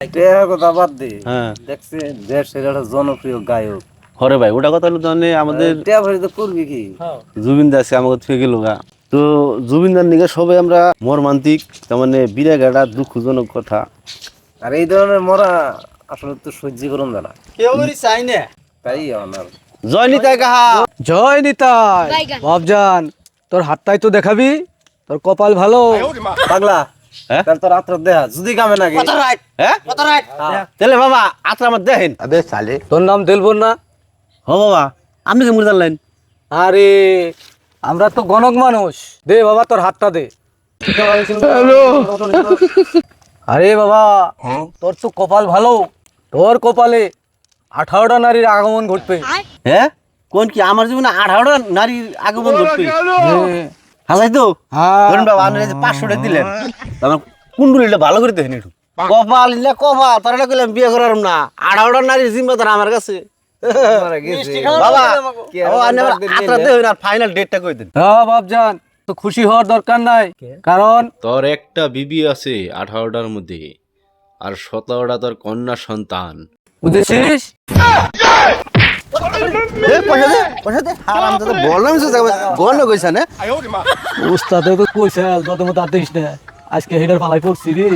টেহার কথা বাদ দে। হ্যাঁ। দেখছে দেশের একটা জনপ্রিয় গায়ক। হরে ভাই ওটা কথা হলো আমাদের টেহা ভরে তো করবি কি? জুবিন দাস আমাকে থেকে গেল গা। তো জুবিন দার নিকে সবাই আমরা মর্মান্তিক তার মানে বিরাট একটা দুঃখজনক কথা। আর এই ধরনের মরা আসলে তো সহ্য করুন না। কেউ চাই না। তাই আমার। জয় নিতাই কাহা। জয় নিতাই। বাবজান তোর হাতটাই তো দেখাবি তোর কপাল ভালো। পাগলা। হ্যাঁ? তাহলে তো রাত্র দেহা যদি কামে নাকি? হ্যাঁ? তাহলে বাবা আত্রা আমার দেখেন তোর নাম দেলবন না? হ বাবা আপনি কি মুরদার আরে আমরা তো গণক মানুষ। দে বাবা তোর হাতটা দে। আরে বাবা তোর তো কপাল ভালো। তোর কপালে আঠারোটা নারীর আগমন ঘটবে। হ্যাঁ? কোন কি আমার জীবনে আঠারোটা নারীর আগমন ঘটবে? হাসাই তো? হ্যাঁ। ধরুন বাবা আপনি যে পাঁচশো টাকা দিলেন আমার কুণ্ডুলিটা ভালো করে দেখেন একটু কপাল ইলে কপাল তার এটা কইলাম বিয়ে করার না আঠারোটা নারীর জিম্মাদার আমার কাছে। বাবা ও ফাইনাল ডেটটা কই দিন হ্যাঁ তো খুশি হওয়ার দরকার নাই। কারণ তোর একটা বিবি আছে আঠারোটার মধ্যে আর সতেরোটা তোর কন্যা সন্তান। বুঝেছিস পয়সা দে পয়সা দে হারাম দাদা বললাম তো গন্ড কইছা না উস্তাদে তো কইছে যত মতো আতিস না আজকে হেডার পালাই পড়ছি রে।